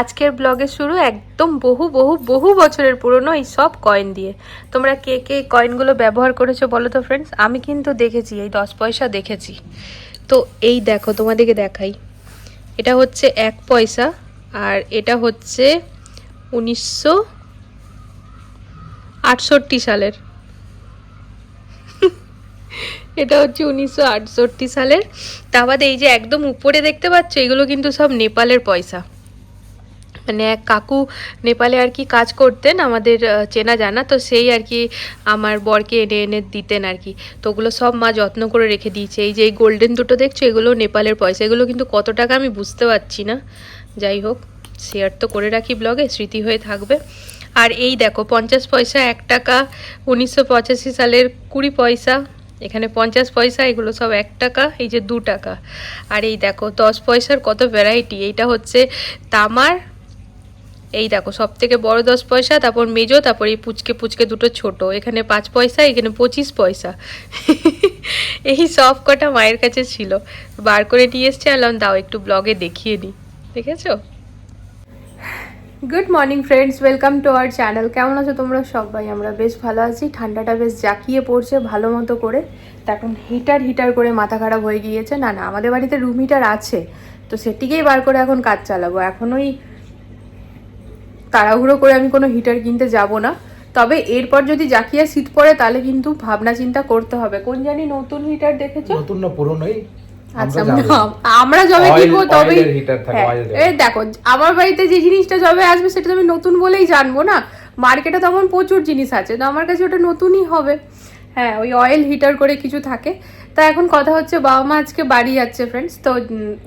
আজকের ব্লগের শুরু একদম বহু বহু বহু বছরের পুরনো এই সব কয়েন দিয়ে। তোমরা কে কে কয়েনগুলো ব্যবহার করেছ বলো তো ফ্রেন্ডস আমি কিন্তু দেখেছি, এই দশ পয়সা দেখেছি। তো এই দেখো, তোমাদেরকে দেখাই। এটা হচ্ছে এক পয়সা আর এটা হচ্ছে উনিশশো আটষট্টি সালের। এটা হচ্ছে উনিশশো আটষট্টি সালের। তা বাদে এই যে একদম উপরে দেখতে পাচ্ছ, এগুলো কিন্তু সব নেপালের পয়সা। মানে এক কাকু নেপালে আর কি কাজ করতেন, আমাদের চেনা জানা, তো সেই আর কি আমার বরকে এনে এনে দিতেন আর কি। তো ওগুলো সব মা যত্ন করে রেখে দিয়েছে। এই যে এই গোল্ডেন দুটো দেখছ, এগুলো নেপালের পয়সা। এগুলো কিন্তু কত টাকা আমি বুঝতে পারছি না। যাই হোক শেয়ার তো করে রাখি ব্লগে স্মৃতি হয়ে থাকবে। আর এই দেখো, পঞ্চাশ পয়সা, এক টাকা, উনিশশো পঁচাশি সালের কুড়ি পয়সা, এখানে পঞ্চাশ পয়সা, এগুলো সব এক টাকা, এই যে দু টাকা। আর এই দেখো, দশ পয়সার কত ভ্যারাইটি এইটা হচ্ছে তামার এই দেখো সব থেকে বড় দশ পয়সা, তারপর মেজো, তারপর এই পুচকে পুচকে দুটো ছোট। এখানে পাঁচ পয়সা, এখানে পঁচিশ পয়সা। এই সব কটা মায়ের কাছে ছিল। বার করে নিয়ে এসছে আলাম দাও, একটু ব্লগে দেখিয়ে দিই। দেখেছ? Good morning friends welcome to our channel কেমন আছো তোমরা সবাই? আমরা বেশ ভালো আছি। ঠান্ডাটা বেশ জাকিয়ে পড়ছে, ভালো মতো করে। তা এখন হিটার হিটার করে মাথা খারাপ হয়ে গিয়েছে। না না, আমাদের বাড়িতে রুম হিটার আছে। তো সেটিকেই বার করে এখন কাজ চালাবো। এখন ওই তাড়াহুড়ো করে আমি কোনো হিটার কিনতে যাব না। তবে এরপর যদি জাকিয়ে শীত পড়ে তাহলে কিন্তু ভাবনা চিন্তা করতে হবে। কোন জানি নতুন হিটার দেখেছ? নতুন না পুরনোই আচ্ছা আমরা যবে। কিনবো থাকে, হ্যাঁ, এই দেখো আমার বাড়িতে যে জিনিসটা যবে আসবে সেটা তো আমি নতুন বলেই জানব না। মার্কেটে তখন প্রচুর জিনিস আছে তো আমার কাছে ওটা নতুনই হবে। হ্যাঁ ওই অয়েল হিটার করে কিছু থাকে। তা এখন কথা হচ্ছে বাবা মা আজকে বাড়ি যাচ্ছে ফ্রেন্ডস তো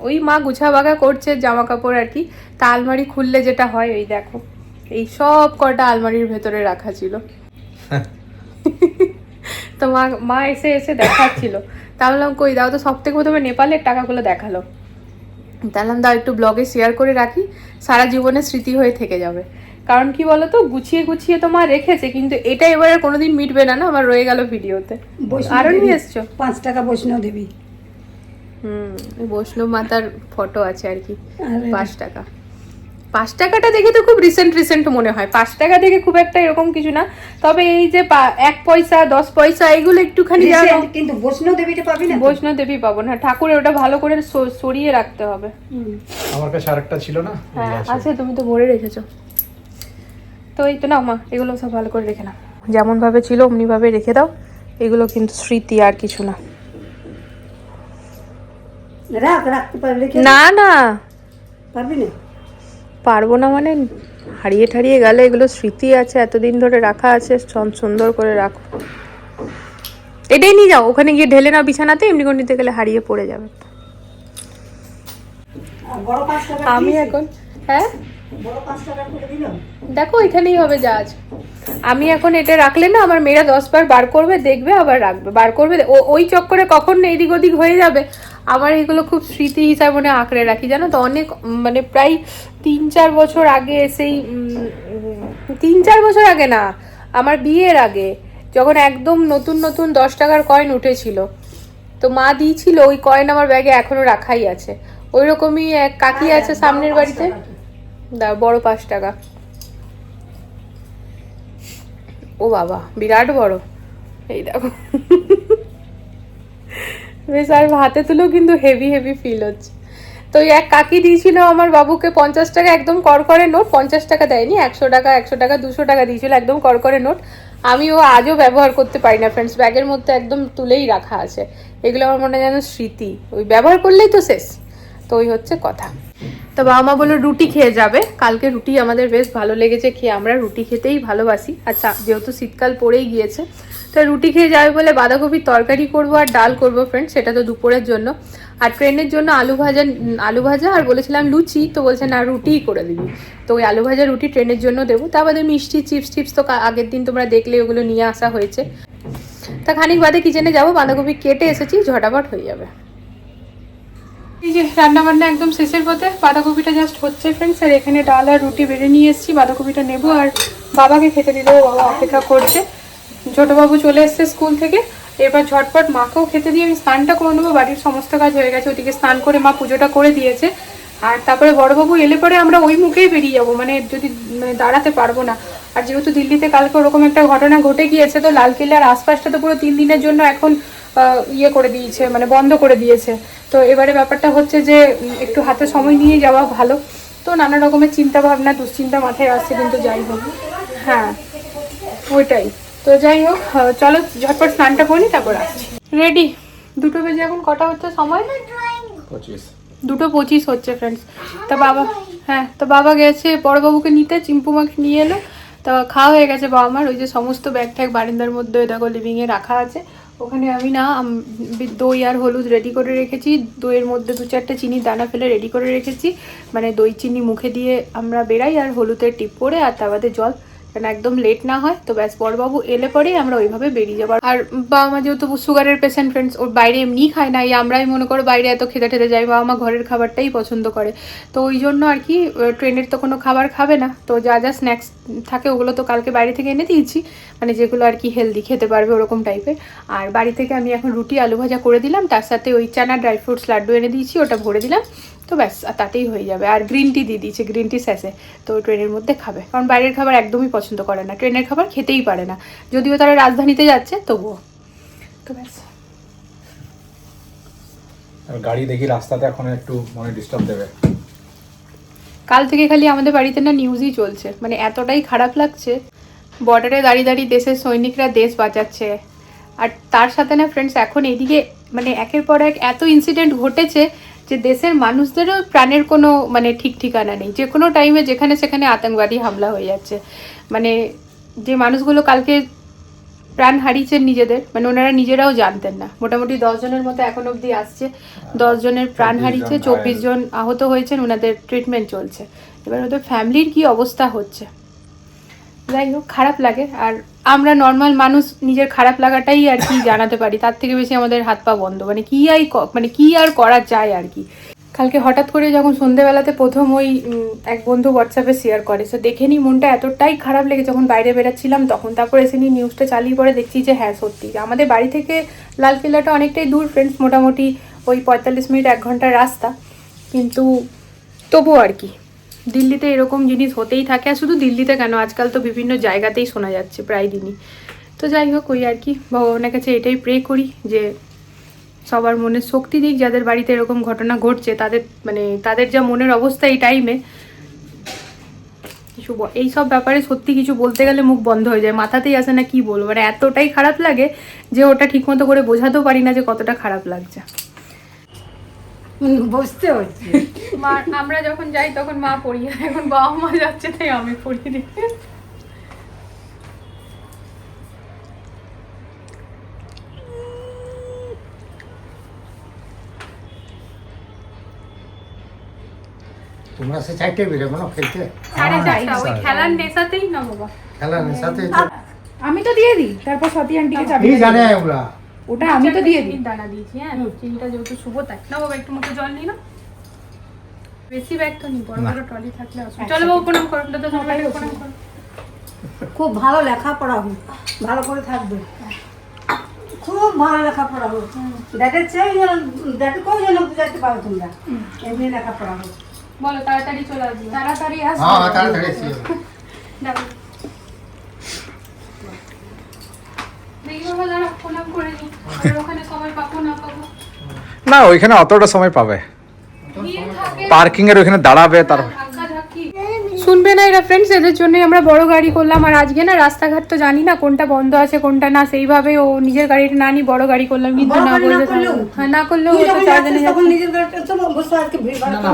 ওই মা গুছা বাগা করছে জামা কাপড় আর কি। তা আলমারি খুললে যেটা হয় ওই দেখো। এই সব কটা আলমারির ভেতরে রাখা ছিল। তো মা মা এসে এসে দেখাচ্ছিল। তা বললাম কই দাও তো সব থেকে প্রথমে নেপালের টাকাগুলো দেখাল। তাহলে দাও একটু ব্লগে শেয়ার করে রাখি সারা জীবনের স্মৃতি হয়ে থেকে যাবে। কারণ কি বলতো গুছিয়ে গুছিয়ে তো মা রেখেছে কিন্তু এটা এবারে কোনোদিন মিটবে না না? আমার রয়ে গেল ভিডিওতে। বৈষ্ণব আরও নিয়ে এসছো? পাঁচ টাকা বৈষ্ণব দেবী। হুম বৈষ্ণব মাতার ফটো আছে আর কি পাঁচ টাকা। পাঁচ টাকাটা দেখে তো খুব রিসেন্ট রিসেন্ট মনে হয়। পাঁচ টাকা দেখে খুব একটা এরকম কিছু না। তবে এই যে এক পয়সা দশ পয়সা এগুলো একটুখানি কিন্তু বৈষ্ণব দেবীটা পাবি না তো? বৈষ্ণব দেবী পাবো না। ঠাকুরের ওটা ভালো করে সরিয়ে রাখতে হবে। হুম। আমার কাছে আরেকটা ছিল না? হ্যাঁ। আছে তুমি তো ভরে রেখেছো। তো এই তো নাও মা এগুলো সব ভালো করে রেখে নাও। যেমন ভাবে ছিল অমনি ভাবে রেখে দাও। এগুলো কিন্তু স্মৃতি আর কিছু না। না না। পারবি না? পারব না মানে হারিয়ে ঠারিয়ে গেলে এগুলো স্মৃতি আছে এতদিন ধরে রাখা আছে সন- সুন্দর করে রাখো। এটাই নিয়ে যাও ওখানে গিয়ে ঢেলে নাও বিছানাতে এমনি করে নিতে গেলে হারিয়ে পড়ে যাবে। আমি এখন হ্যাঁ? দেখো এখানেই হবে আছে আমি এখন এটা রাখলে না আমার মেয়েরা দশ বার করবে দেখবে আবার রাখবে বার করবে। ওই চক্করে কখন এদিক ওদিক হয়ে যাবে। আমার এগুলো খুব স্মৃতি হিসাবে মনে আঁকড়ে রাখি জানো তো? অনেক মানে প্রায় তিন চার বছর আগে সেই তিন চার বছর আগে না আমার বিয়ের আগে যখন একদম নতুন নতুন দশ টাকার কয়েন উঠেছিল তো মা দিয়েছিল ওই কয়েন আমার ব্যাগে এখনও রাখাই আছে। ওই রকমই এক কাকি আছে সামনের বাড়িতে। দা, বড় পাঁচ টাকা। ও বাবা, বিরাট বড়। এই দেখো। বেশ, আর হাতে তুলেও কিন্তু হেভি হেভি ফিল হচ্ছে। তো এক কাকি দিয়েছিল আমার বাবুকে পঞ্চাশ টাকা, একদম করকরে নোট। পঞ্চাশ টাকা দেয়নি, একশো টাকা একশো টাকা, দুশো টাকা দিয়েছিল, একদম করকরে নোট। আমি ও আজও ব্যবহার করতে পারি না ফ্রেন্ডস ব্যাগের মধ্যে একদম তুলেই রাখা আছে। এগুলো আমার মনে হয় যেন স্মৃতি। ওই ব্যবহার করলেই তো শেষ। তো ওই হচ্ছে কথা। তো বাবা মা বলল, রুটি খেয়ে যাবে। কালকে রুটি আমাদের বেশ ভালো লেগেছে খেয়ে। আমরা রুটি খেতেই ভালোবাসি। আচ্ছা যেহেতু শীতকাল পড়েই গিয়েছে, তো রুটি খেয়ে যাবে বলে বাঁধাকপির তরকারি করব আর ডাল করব ফ্রেন্ড সেটা তো দুপুরের জন্য। আর ট্রেনের জন্য আলু ভাজা আলু ভাজা আর বলেছিলাম লুচি, তো বলছে, না, রুটিই করে দিবি। তো ওই আলু ভাজা, রুটি ট্রেনের জন্য দেবো। তা বাদে মিষ্টি চিপস, টিপস তো আগের দিন তোমরা দেখলে, ওগুলো নিয়ে আসা হয়েছে। তা খানিক বাদে কিচেনে যাব, বাঁধাকপি কেটে এসেছি, ঝটাপট হয়ে যাবে। এই যে রান্না বান্না একদম শেষের পথে, বাঁধাকপিটা জাস্ট হচ্ছে ফ্রেন্ডস আর এখানে ডাল আর রুটি বেড়ে নিয়ে এসেছি, বাঁধাকপিটা নেব, আর বাবাকে খেতে দেবো বাবা অপেক্ষা করছে। ছোটবাবু চলে এসছে স্কুল থেকে, এবার ঝটপট মাকেও খেতে দিয়ে আমি স্নানটা করে নেব, বাড়ির সমস্ত কাজ হয়ে গেছে, ওদিকে স্নান করে মা পুজোটা করে দিয়েছে। আর তারপরে বড়বাবু এলে পরে আমরা ওই মুখেই বেরিয়ে যাব মানে যদি মানে দাঁড়াতে পারব না। আর যেহেতু দিল্লিতে কালকে ওরকম একটা ঘটনা ঘটে গিয়েছে, তো লালকেল্লার আশপাশটা তো পুরো তিন দিনের জন্য এখন ইয়ে করে দিয়েছে মানে বন্ধ করে দিয়েছে। তো এবারে ব্যাপারটা হচ্ছে যে একটু হাতে সময় নিয়ে যাওয়া ভালো। তো নানা রকমের চিন্তা ভাবনা দুশ্চিন্তা মাথায় আসছে কিন্তু যাই হোক। হ্যাঁ ওইটাই। তো যাই হোক চলো ঝটপট স্নানটা করি তারপর আসছি। রেডি দুটো বেজে এখন কটা হচ্ছে সময়? পঁচিশ। দুটো পঁচিশ হচ্ছে ফ্রেন্ডস তা বাবা হ্যাঁ তো বাবা গেছে বড়বাবুকে নিতে চিম্পুমাকে নিয়ে এলো। তা খাওয়া হয়ে গেছে বাবা আমার ওই যে সমস্ত ব্যাগ ট্যাগ বারিন্দার মধ্যে দেখো লিভিংয়ে রাখা আছে। ওখানে আমি না দই আর হলুদ রেডি করে রেখেছি। দইয়ের মধ্যে দু চারটে চিনি দানা ফেলে রেডি করে রেখেছি। মানে দই চিনি মুখে দিয়ে আমরা বেরাই আর হলুদের টিপ পরে আর তার বাদে জল যেন একদম লেট না হয়, তো ব্যাস বড়বাবু এলে পরেই আমরা ওইভাবে বেরিয়ে যাব। আর বাবা মা যেহেতু সুগারের পেশেন্ট ফ্রেন্ডস ওর বাইরে এমনি খায় না, এই আমরাই মনে করো বাইরে এত খেতে খেতে যাই, বাবা মা ঘরের খাবারটাই পছন্দ করে। তো ওই জন্য আর কি ট্রেনের তো কোনো খাবার খাবে না। তো যা যা স্ন্যাক্স থাকে ওগুলো তো কালকে বাইরে থেকে এনে দিয়েছি। মানে যেগুলো আর কি হেলদি খেতে পারবে ওরকম টাইপের আর বাড়ি থেকে আমি এখন রুটি, আলু ভাজা করে দিলাম, তার সাথে ওই চানা ড্রাই ফ্রুটস লাড্ডু এনে দিয়েছি, ওটা ভরে দিলাম। তো ব্যাস আর তাতেই হয়ে যাবে। আর গ্রিন টি দিয়ে দিয়েছে গ্রিন টি স্যাসে তো ট্রেনের মধ্যে খাবে। কারণ বাইরের খাবার একদমই পছন্দ করে না। ট্রেনের খাবার খেতেই পারে না। যদিও তারা রাজধানীতে যাচ্ছে তবুও। তো ব্যাস। গাড়ি দেখি রাস্তাতে এখন একটু মনে ডিস্টার্ব দেবে। কাল থেকে খালি আমাদের বাড়িতে না নিউজই চলছে। মানে এতটাই খারাপ লাগছে। বর্ডারে দাঁড়িয়ে দাঁড়িয়ে দেশের সৈনিকরা দেশ বাঁচাচ্ছে। আর তার সাথে না ফ্রেন্ডস এখন এদিকে মানে একের পর এক এত ইনসিডেন্ট ঘটেছে যে দেশের মানুষদেরও প্রাণের কোনো মানে ঠিক ঠিকানা নেই। যে কোনো টাইমে যেখানে সেখানে আতঙ্কবাদী হামলা হয়ে যাচ্ছে। মানে যে মানুষগুলো কালকে প্রাণ হারিয়েছেন নিজেদের মানে ওনারা নিজেরাও জানতেন না। মোটামুটি দশজনের মতো এখন অবধি আসছে। দশজনের প্রাণ হারিয়েছে চব্বিশ জন আহত হয়েছেন ওনাদের ট্রিটমেন্ট চলছে। এবার ওদের ফ্যামিলির কি অবস্থা হচ্ছে? যাই হোক খারাপ লাগে। আর আমরা নর্মাল মানুষ, নিজের খারাপ লাগাটাই আর কি জানাতে পারি। তার থেকে বেশি আমাদের হাত পা বন্ধ। মানে কি ক- মানে কি আর করা যায় আর কি। কালকে হঠাৎ করে যখন সন্ধেবেলাতে প্রথম ওই এক বন্ধু হোয়াটসঅ্যাপে শেয়ার করে সো দেখে নি মনটা এতটাই খারাপ লেগে যখন বাইরে বেরাচ্ছিলাম, তখন তারপর এসে নিয়ে নিউজটা চালিয়ে পরে দেখছি যে হ্যাঁ সত্যি। আমাদের বাড়ি থেকে লালকেল্লাটা অনেকটাই দূর ফ্রেন্ডস মোটামুটি ওই পঁয়তাল্লিশ মিনিট, এক ঘণ্টার রাস্তা। কিন্তু তবুও আর কি। দিল্লিতে এরকম জিনিস হতেই থাকে। আর শুধু দিল্লিতে কেন? আজকাল তো বিভিন্ন জায়গাতেই শোনা যাচ্ছে প্রায় দিনই। তো যাই হোক, ওই আর কি। ভগবানের কাছে এটাই প্রে করি যে সবার মনে শক্তি দিক। যাদের বাড়িতে এরকম ঘটনা ঘটছে, তাদের মানে তাদের যা মনের অবস্থা এই টাইমে কিছু এই সব ব্যাপারে সত্যি কিছু বলতে গেলে মুখ বন্ধ হয়ে যায়। মাথাতেই আসে না কি বলব। মানে এতটাই খারাপ লাগে যে ওটা ঠিকমতো করে বোঝাতেও পারি না যে কতটা খারাপ লাগছে। বসতে হচ্ছে মা আমরা যখন যাই তখন মা পড়ি এখন বাবা মা যাচ্ছে তাই আমি পড়ি দিই। তোমরা সে চারটে বেরোবো না খেলতে? সাড়ে চারটা ওই খেলার নেশাতেই না বাবা। খেলার সাথে আমি তো দিয়ে দিই তারপর সতী আন্টিকে চাবি জানে ওগুলা ওটা আমি তো দিয়ে দিই। দানা দিয়েছি হ্যাঁ চিনিটা যেহেতু শুভ তাই। না বাবা একটু মুখে জল নিই না বেশি ব্যাগ তো নিই বড় বড় ট্রলি থাকলে অসুবিধা চলো বাবু প্রণাম করো দাদা তোমাকে প্রণাম করো। খুব ভালো লেখাপড়া হোক ভালো করে থাকবে। খুব ভালো লেখা লেখাপড়া হোক। ড্যাডের চেয়ে যেন ড্যাডকেও যেন বুঝাতে পারো তোমরা। এমনি লেখাপড়া হোক। বলো তাড়াতাড়ি চলে আসবে। তাড়াতাড়ি আস হ্যাঁ তাড়াতাড়ি এসে যাবে। দেখো দেখি বাবা দাঁড়া প্রণাম করে নিই আর ওখানে সময় পাবো না ওইখানে অতটা সময় পাবে। পার্কিং এর ওইখানে দাঁড়াবে তার শুনবে না এরা ফ্রেন্ডস এদের জন্যই আমরা বড় গাড়ি করলাম। আর আজকে না রাস্তাঘাট তো জানি না কোনটা বন্ধ আছে কোনটা না সেইভাবে ও নিজের গাড়িটা না নি বড় গাড়ি করলাম কিন্তু না করলেও? হ্যাঁ না করলেও।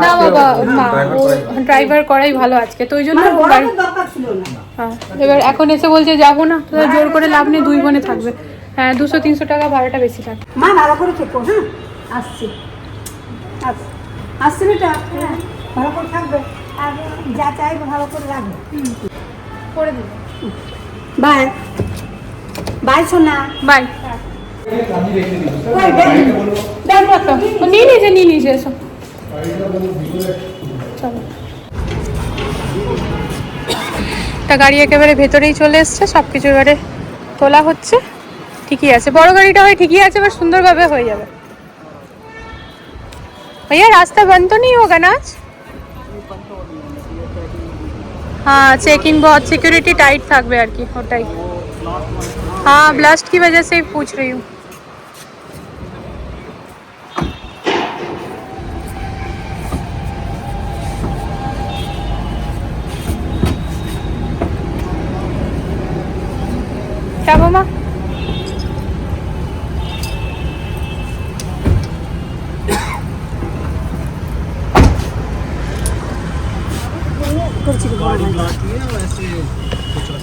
না বাবা না ও ড্রাইভার করাই ভালো আজকে তো ওই জন্য মানে হ্যাঁ এবার এখন এসে বলছে যাব না তো জোর করে লাভ নেই দুই বোনে থাকবে। হ্যাঁ দুশো তিনশো টাকা ভাড়াটা বেশি থাকে। মা ভালো করে থেকো হ্যাঁ আসছি। আসছি বেটা ভালো করে থাকবে। আর যা চাইবে ভালো করে রাখবে করে দিবে বাই বাই সোনা বাই ওই ব্যাগ ব্যাগ রাখো নিয়ে নিয়েছে নিয়ে নিয়েছে এসো চলো তা গাড়ি একেবারে ভেতরেই চলে এসছে সব কিছু এবারে তোলা হচ্ছে ঠিকই আছে বড় গাড়িটা হয় ঠিকই আছে এবার সুন্দরভাবে হয়ে যাবে भैया रास्ता बंद तो नहीं होगा ना आज हाँ चेकिंग बहुत सिक्योरिटी टाइट थकबे और कि ओटाई हाँ। ब्लास्ट की वजह से ही पूछ रही हूँ। क्या मामा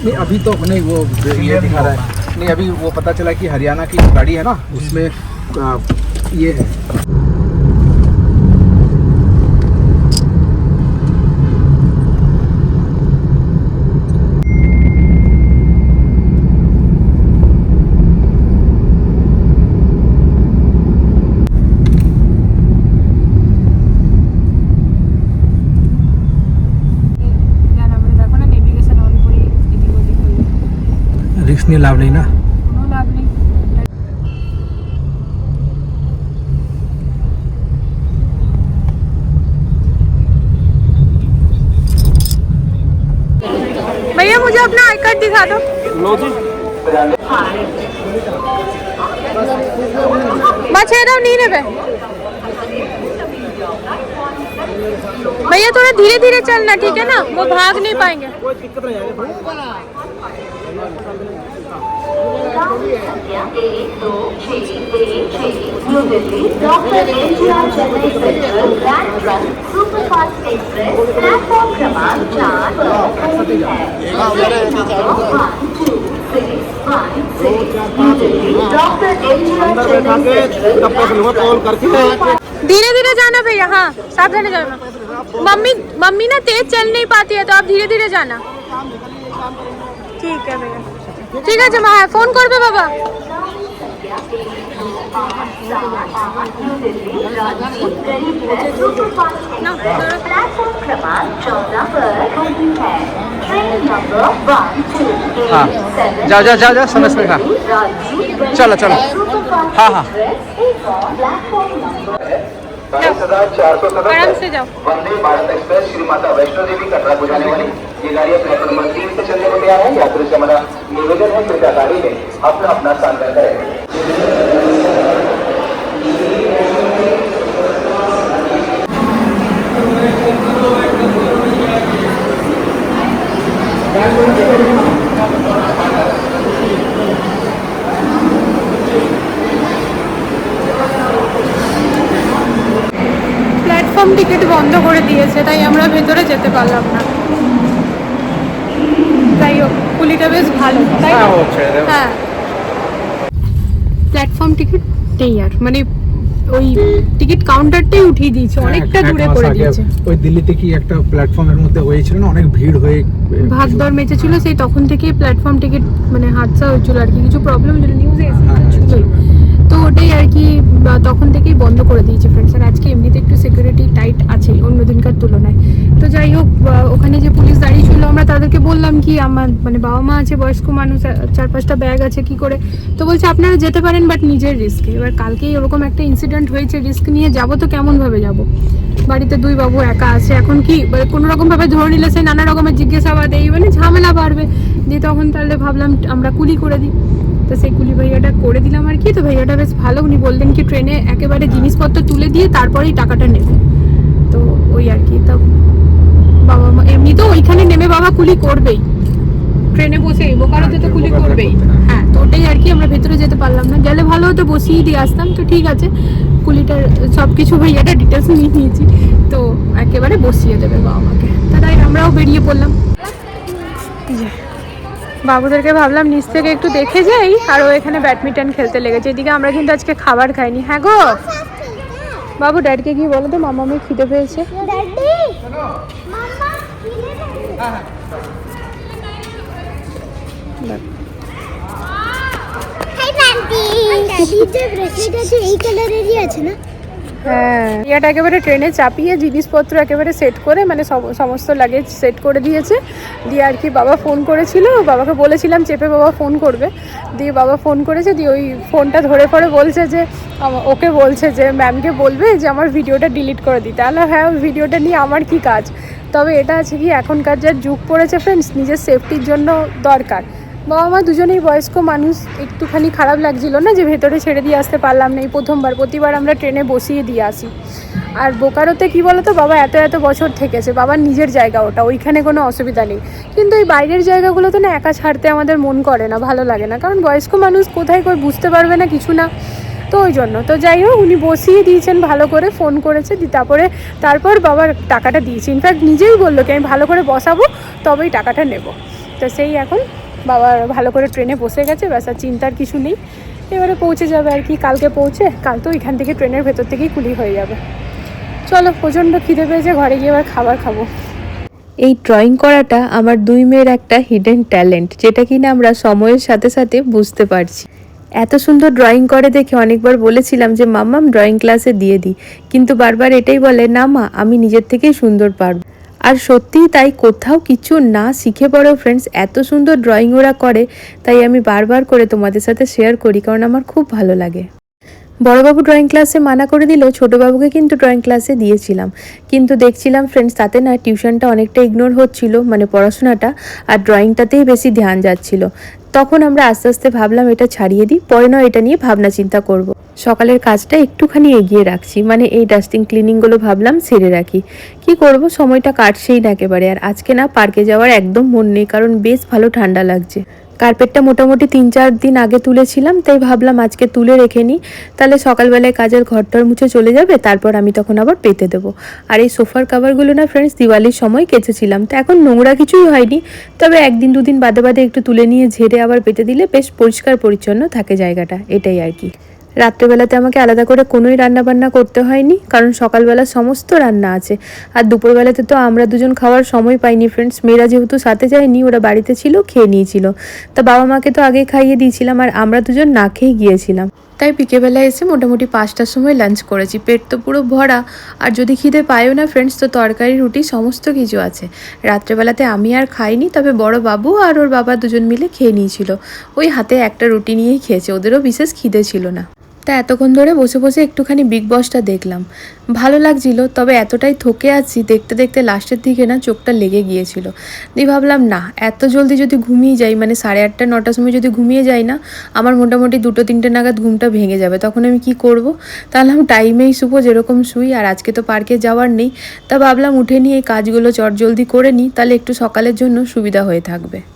नहीं अभी तो नहीं वो ये दिखा रहा है। नहीं अभी वो पता चला कि हरियाणा की गाड़ी है ना उसमें ये है। रिक्स नहीं लाभ नहीं ना কোনো লাভ নেই भैया मुझे अपना आई कार्ड दिखा दो মা ছেড়ে দাও নিয়ে নেবে भैया थोड़ा धीरे धीरे चलना ठीक है ना वो भाग नहीं पाएंगे New Delhi, Dr. धीरे धीरे जाना भैया हाँ सावधानी जाना। मम्मी मम्मी ना तेज चल नहीं पाती है तो आप धीरे धीरे जाना। ठीक है भैया। ঠিক আছে মা হ্যাঁ ফোন করবে বাবা न्यू दिल्ली रांची गरीब है सुपरफास्ट एक्सप्रेस प्लेटफॉर्म क्रमांक चौदह पर खड़ी है ट्रेन नंबर वन टू हाँ। एट सेवन जाओ, जाओ, जाओ, जाओ, समझ में खा। चलो, चलो। हाँ, हाँ। प्लेटफॉर्म नंबर बाईस हजार चार सौ आराम से जाओ वंदे भारत एक्सप्रेस श्री माता वैष्णो देवी कटरा को जाने वाली ये गाड़ियां प्लेटफॉर्म नंबर तीन से चलने को तैयार है यात्री से हमारा निवेदन है कृपया गाड़ी में अपना अपना स्थान तय करें প্ল্যাটফর্ম টিকিট বন্ধ করে দিয়েছে তাই আমরা ভেতরে যেতে পারলাম না যাই হোক কুলিটা বেশ ভালো তাই দেবে। হ্যাঁ। প্ল্যাটফর্ম টিকিট মানে ওই টিকিট কাউন্টারটাই উঠিয়ে দিয়েছে অনেকটা এক- এক দূরে করে দিয়েছে। ওই দিল্লিতে কি একটা প্ল্যাটফর্মের মধ্যে হয়েছিল না অনেক ভিড় হয়ে ভাগদর মেচেছিল সেই তখন থেকেই প্ল্যাটফর্ম টিকিট মানে হাদসা হয়েছিল আর কি কিছু প্রবলেম হয়েছিল নিউজে হ্যাঁ, এসেছিল তো ওটাই আর কি তখন থেকেই বন্ধ করে দিয়েছে ফ্রেন্ডস আর আজকে এমনিতে একটু সিকিউরিটি টাইট আছে অন্য দিনকার তুলনায়। তো যাই হোক ওখানে যে পুলিশ দাঁড়িয়ে ছিল কি, আমার মানে বাবা মা আছে, বয়স্ক মানুষ চার পাঁচটা ব্যাগ আছে, কি করে? তো বলছে, আপনারা যেতে পারেন বাট নিজের রিস্কে এবার কালকেই ওরকম একটা ইনসিডেন্ট হয়েছে রিস্ক নিয়ে যাব তো কেমন ভাবে যাব? বাড়িতে দুই বাবু একা আছে, এখন কি? কোনো রকম ভাবে ধরে নিলে সে নানা রকমের জিজ্ঞাসাবাদ, এই মানে ঝামেলা বাড়বে। দিয়ে তখন তাহলে ভাবলাম, আমরা কুলি করে দিই। তো সেই কুলি ভাইয়াটা করে দিলাম আর কি। তো ভাইয়াটা বেশ ভালো, উনি বললেন কি, ট্রেনে একেবারে জিনিসপত্র তুলে দিয়ে তারপরেই টাকাটা নেবে। তো ওই আর কি, তো বাবা মা এমনি তো ওইখানে নেমে বাবা কুলি করবেই। ট্রেনে বসে বোকারোতে তো কুলি করবেই। হ্যাঁ তো ওটাই আর কি আমরা ভেতরে যেতে পারলাম না। গেলে ভালো হতো বসিয়ে দিয়ে আসতাম তো ঠিক আছে। কুলিটার সব কিছু ভাইয়াটা ডিটেলস নিয়ে নিয়েছি। তো একেবারে বসিয়ে দেবে বাবা মাকে। তাই আমরাও বেরিয়ে পড়লাম। বাবুদেরকে ভাবলাম নিচ থেকে একটু দেখে যাই আর ও এখানে ব্যাডমিন্টন খেলতে লেগেছে। এদিকে আমরা কিন্তু আজকে খাবার খাইনি। হ্যাঁ গো? বাবু ড্যাডকে কি বলো তো মামা আমি খিদে পেয়েছে হাই বান্টি দাদির যে ব্রেসলেট আছে এই কালারেরই আছে না হ্যাঁ ইয়াটা একেবারে ট্রেনে চাপিয়ে জিনিসপত্র একেবারে সেট করে মানে সমস্ত লাগেজ সেট করে দিয়েছে। দিয়ে আর কি বাবা ফোন করেছিল বাবাকে বলেছিলাম চেপে বাবা ফোন করবে। দিয়ে বাবা ফোন করেছে দিয়ে ওই ফোনটা ধরে পরে বলছে যে ওকে বলছে যে ম্যামকে বলবে যে আমার ভিডিওটা ডিলিট করে দিতে। তাহলে হ্যাঁ ওই ভিডিওটা নিয়ে আমার কি কাজ? তবে এটা আছে কি, এখনকার যা যুগ পড়েছে ফ্রেন্ডস নিজের সেফটির জন্য দরকার। বাবা মা দুজনেই বয়স্ক মানুষ, একটুখানি খারাপ লাগছিল না যে ভেতরে ছেড়ে দিয়ে আসতে পারলাম না, এই প্রথমবার, প্রতিবার আমরা ট্রেনে বসিয়ে দিয়ে আসি। আর বোকারোতে কি বলতো, বাবা এত এত বছর থেকেছে, বাবার নিজের জায়গা ওটা, ওইখানে কোনো অসুবিধা নেই। কিন্তু এই বাইরের জায়গাগুলোতে না একা ছাড়তে আমাদের মন করে না, ভালো লাগে না। কারণ বয়স্ক মানুষ কোথায় কই বুঝতে পারবে না কিছু না। তো ওই জন্য। তো যাই হোক, উনি বসিয়ে দিয়েছেন, ভালো করে ফোন করেছে, দি তারপরে, তারপর বাবার টাকাটা দিয়েছি। ইনফ্যাক্ট নিজেই বলল কি, আমি ভালো করে বসাবো, তবেই টাকাটা নেব। তো সেই এখন বাবা ভালো করে ট্রেনে বসে গেছে, ব্যাস আর চিন্তার কিছু নেই। এবারে পৌঁছে যাবে আর কি, কালকে পৌঁছে, কাল তো এখান থেকে ট্রেনের ভেতর থেকেই কুলি হয়ে যাবে। চলো, প্রচণ্ড খিদে পেয়েছে, ঘরে গিয়ে এবার খাবার খাব। এই ড্রয়িং করাটা আমার দুই মেয়ের একটা হিডেন ট্যালেন্ট যেটা কিনা আমরা সময়ের সাথে সাথে বুঝতে পারছি। এত সুন্দর ড্রয়িং করে দেখে অনেকবার বলেছিলাম যে, মাম্মাম ড্রয়িং ক্লাসে দিয়ে দিই কিন্তু বারবার এটাই বলে, না মা, আমি নিজের থেকেই সুন্দর পারব। আর সত্যিই তাই কোথাও কিছু না শিখে পড়েও ফ্রেন্ডস এত সুন্দর ড্রয়িং ওরা করে, তাই আমি বারবার করে তোমাদের সাথে শেয়ার করি, কারণ আমার খুব ভালো লাগে। বড়বাবু ড্রয়িং ক্লাসে মানা করে দিলেও ছোটোবাবুকে কিন্তু ড্রয়িং ক্লাসে দিয়েছিলাম। কিন্তু দেখছিলাম ফ্রেন্ডস তাতে না টিউশনটা অনেকটা ইগনোর হচ্ছিল মানে পড়াশোনাটা, আর ড্রয়িংটাতেই বেশি ধ্যান যাচ্ছিল। তখন আমরা আস্তে আস্তে ভাবলাম, এটা ছাড়িয়ে দিই, পরে নয় এটা নিয়ে ভাবনা চিন্তা করব। সকালের কাজটা একটুখানি এগিয়ে রাখছি মানে এই ডাস্টিং ক্লিনিংগুলো ভাবলাম সেরে রাখি। কি করব, সময়টা কাটছেই না একেবারে, আর আজকে না পার্কে যাওয়ার একদম মন নেই, কারণ বেশ ভালো ঠান্ডা লাগছে। কার্পেটটা মোটামুটি তিন চার দিন আগে তুলেছিলাম, তাই ভাবলাম আজকে তুলে রেখে নিই। তাহলে সকালবেলায় কাজের ঘরটার মুছে চলে যাবে, তারপর আমি তখন আবার পেতে দেবো। আর এই সোফার কাভারগুলো না ফ্রেন্ডস দিওয়ালির সময় কেচেছিলাম। তো এখন নোংরা কিছুই হয়নি, তবে একদিন দুদিন বাদে বাদে একটু তুলে নিয়ে ঝেড়ে আবার পেতে দিলে বেশ পরিষ্কার পরিচ্ছন্ন থাকে জায়গাটা, এটাই আর কি। রাত্রেবেলাতে আমাকে আলাদা করে কোনোই রান্না বান্না করতে হয়নি, কারণ সকালবেলা সমস্ত রান্না আছে। আর দুপুরবেলাতে তো আমরা দুজন খাওয়ার সময় পাইনি ফ্রেন্ডস মেয়েরা যেহেতু সাথে যায়নি, ওরা বাড়িতে ছিল, খেয়ে নিয়েছিল। তা বাবা মাকে তো আগে খাইয়ে দিয়েছিলাম, আর আমরা দুজন না খেয়ে গিয়েছিলাম। তাই বিকেলবেলায় এসে মোটামুটি পাঁচটার সময় লাঞ্চ করেছি। পেট তো পুরো ভরা, আর যদি খিদে পায়ও না ফ্রেন্ডস তো তরকারি, রুটি, সমস্ত কিছু আছে। রাত্রেবেলাতে আমি আর খাইনি, তবে বড় বাবু আর ওর বাবা দুজন মিলে খেয়ে নিয়েছিল। ওই হাতে একটা রুটি নিয়েই খেয়েছে, ওদেরও বিশেষ খিদে ছিল না। তা এতক্ষণ ধরে বসে বসে একটুখানি বিগ বসটা দেখলাম। ভালো লাগছিল, তবে এতটাই থকে আছি, দেখতে দেখতে লাস্টের দিকে না চোখটা লেগে গিয়েছিল। দিয়ে ভাবলাম, না, এত জলদি যদি ঘুমিয়ে যাই মানে সাড়ে আটটা, নটার সময় যদি ঘুমিয়ে যাই না, আমার মোটামুটি দুটো, তিনটে নাগাদ ঘুমটা ভেঙে যাবে। তখন আমি কি করব? তাহলে আমি টাইমেই শুবো, যেরকম শুই, আর আজকে তো পার্কে যাওয়ার নেই। তা ভাবলাম, উঠে নিয়ে এই কাজগুলো চটজলদি করে নিই, তাহলে একটু সকালের জন্য সুবিধা হয়ে থাকবে।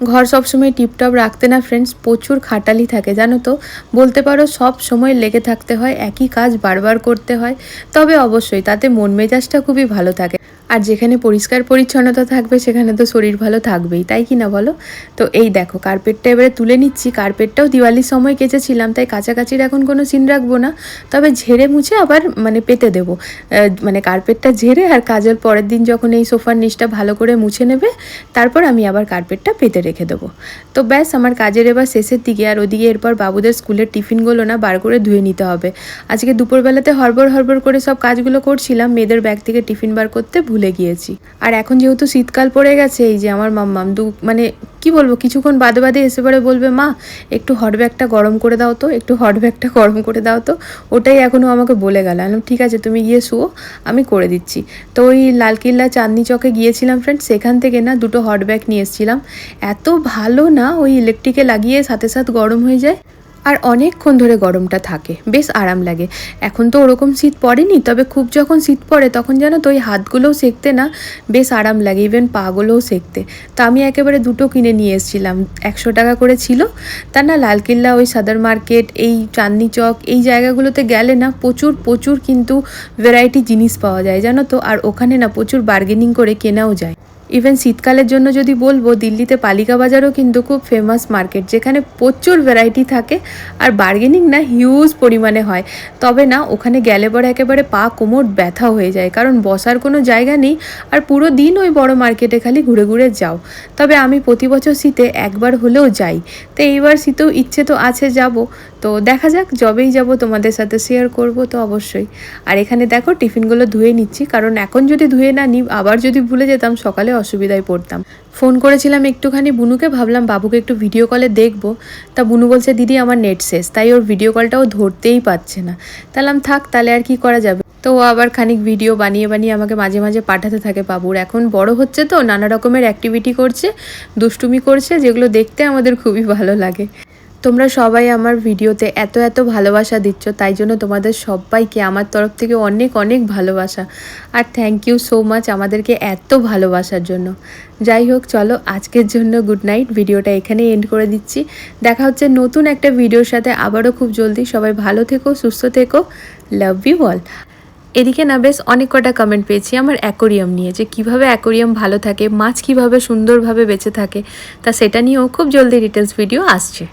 ঘর সবসময় টিপটপ রাখতে না ফ্রেন্ডস প্রচুর খাটালি থাকে, জানো তো? বলতে পারো সব সময় লেগে থাকতে হয়, একই কাজ বারবার করতে হয়। তবে অবশ্যই তাতে মন মেজাজটা খুবই ভালো থাকে। আর যেখানে পরিষ্কার পরিচ্ছন্নতা থাকবে, সেখানে তো শরীর ভালো থাকবেই, তাই কি না বলো? তো এই দেখো কার্পেটটা এবারে তুলে নিচ্ছি কার্পেটটাও দিওয়ালির সময় কেচেছিলাম, তাই কাছাকাছির এখন কোনো সিন রাখব না, তবে ঝেড়ে মুছে আবার মানে পেতে দেবো। মানে কার্পেটটা ঝেড়ে আর কাজের পরের দিন যখন এই সোফার নিচটা ভালো করে মুছে নেবে, তারপর আমি আবার কার্পেটটা পেতে রেখে দেবো। তো ব্যাস, আমার কাজের এবার শেষের দিকে, আর ওদিকে এরপর বাবুদের স্কুলের টিফিনগুলো না বার করে ধুয়ে নিতে হবে। আজকে দুপুরবেলাতে হরবর হড়বড় করে সব কাজগুলো করছিলাম, মেয়েদের ব্যাগ থেকে টিফিন বার করতে ভুলে গিয়েছি। আর এখন যেহেতু শীতকাল পড়ে গেছে, এই যে আমার মাম্মাম দু মানে কি বলব, কিছুক্ষণ বাদে বাদে এসে পরে বলবে, মা, একটু হট ব্যাগটা গরম করে দাও তো, একটু হট ব্যাগটা গরম করে দাও তো। ওটাই এখনও আমাকে বলে গেল। ঠিক আছে, তুমি গিয়ে শুও আমি করে দিচ্ছি। তো ওই লালকিল্লা চাঁদনি চকে গিয়েছিলাম ফ্রেন্ড সেখান থেকে না দুটো হট ব্যাগ নিয়ে এসেছিলাম। এত ভালো না, ওই ইলেকট্রিকে লাগিয়ে সাথে সাথে গরম হয়ে যায়। আর অনেকক্ষণ ধরে গরমটা থাকে। বেশ আরাম লাগে। এখন তো ওরকম শীত পড়েনি, তবে খুব যখন শীত পড়ে তখন জানো তো ওই হাতগুলোও সেঁকতে না বেশ আরাম লাগে ইভেন পাগুলোও সেঁকতে। তা আমি একেবারে দুটো কিনে নিয়ে এসেছিলাম। একশো টাকা করে ছিল। তা না, লালকিল্লা, ওই সাদার মার্কেট, এই চাঁদনি চক, এই জায়গাগুলোতে গেলে না প্রচুর প্রচুর কিন্তু ভ্যারাইটি জিনিস পাওয়া যায়, জানো তো? আর ওখানে না প্রচুর বার্গেনিং করে কেনাও যায়। ইভেন শীতকালের জন্য যদি বলব, দিল্লিতে পালিকা বাজারও কিন্তু খুব ফেমাস মার্কেট যেখানে প্রচুর ভ্যারাইটি থাকে আর বার্গেনিং না হিউজ পরিমাণে হয়। তবে না, ওখানে গেলে পরে একেবারে পা কোমর ব্যথা হয়ে যায়, কারণ বসার কোনো জায়গা নেই আর পুরো দিন ওই বড় মার্কেটে খালি ঘুরে ঘুরে যাও। তবে আমি প্রতি বছর শীতে একবার হলেও যাই। তো এইবার শীতেও ইচ্ছে তো আছে যাব। তো দেখা যাক, যবেই যাব তোমাদের সাথে শেয়ার করব তো অবশ্যই। আর এখানে দেখো, টিফিনগুলো ধুয়ে নিচ্ছি, কারণ এখন যদি ধুয়ে না নিই, আবার যদি ভুলে যেতাম, সকালে অসুবিধায় পড়তাম। ফোন করেছিলাম একটুখানি বুনুকে, ভাবলাম বাবুকে একটু ভিডিও কলে দেখব। তা বুনু বলছে, দিদি, আমার নেট শেষ। তাই ওর ভিডিও কলটাও ধরতেই পাচ্ছে না। তাহলে আমি থাক, তাহলে আর কি করা যাবে? তো ও আবার খানিক ভিডিও বানিয়ে বানিয়ে আমাকে মাঝে মাঝে পাঠাতে থাকে বাবুর। এখন বড় হচ্ছে তো, নানা রকমের অ্যাক্টিভিটি করছে, দুষ্টুমি করছে, যেগুলো দেখতে আমাদের খুবই ভালো লাগে। তোমরা সবাই আমার ভিডিওতে এত এত ভালোবাসা দিচ্ছ, তাই জন্য তোমাদের সবাইকে আমার তরফ থেকে অনেক অনেক ভালোবাসা। আর থ্যাংক ইউ সো মাচ আমাদেরকে এত ভালোবাসার জন্য। যাই হোক, চলো আজকের জন্য গুড নাইট ভিডিওটা এখানে এন্ড করে দিচ্ছি। দেখা হচ্ছে নতুন একটা ভিডিওর সাথে আবারও খুব জলদি। সবাই ভালো থেকো, সুস্থ থেকো। লাভ ইউ অল এদিকে না, বেশ অনেক কটা কমেন্ট পেয়েছি আমার অ্যাকোরিয়াম নিয়ে, যে কীভাবে অ্যাকোরিয়াম ভালো থাকে, মাছ কীভাবে সুন্দরভাবে বেঁচে থাকে, তা সেটা নিয়েও খুব জলদি ডিটেলস ভিডিও আসছে।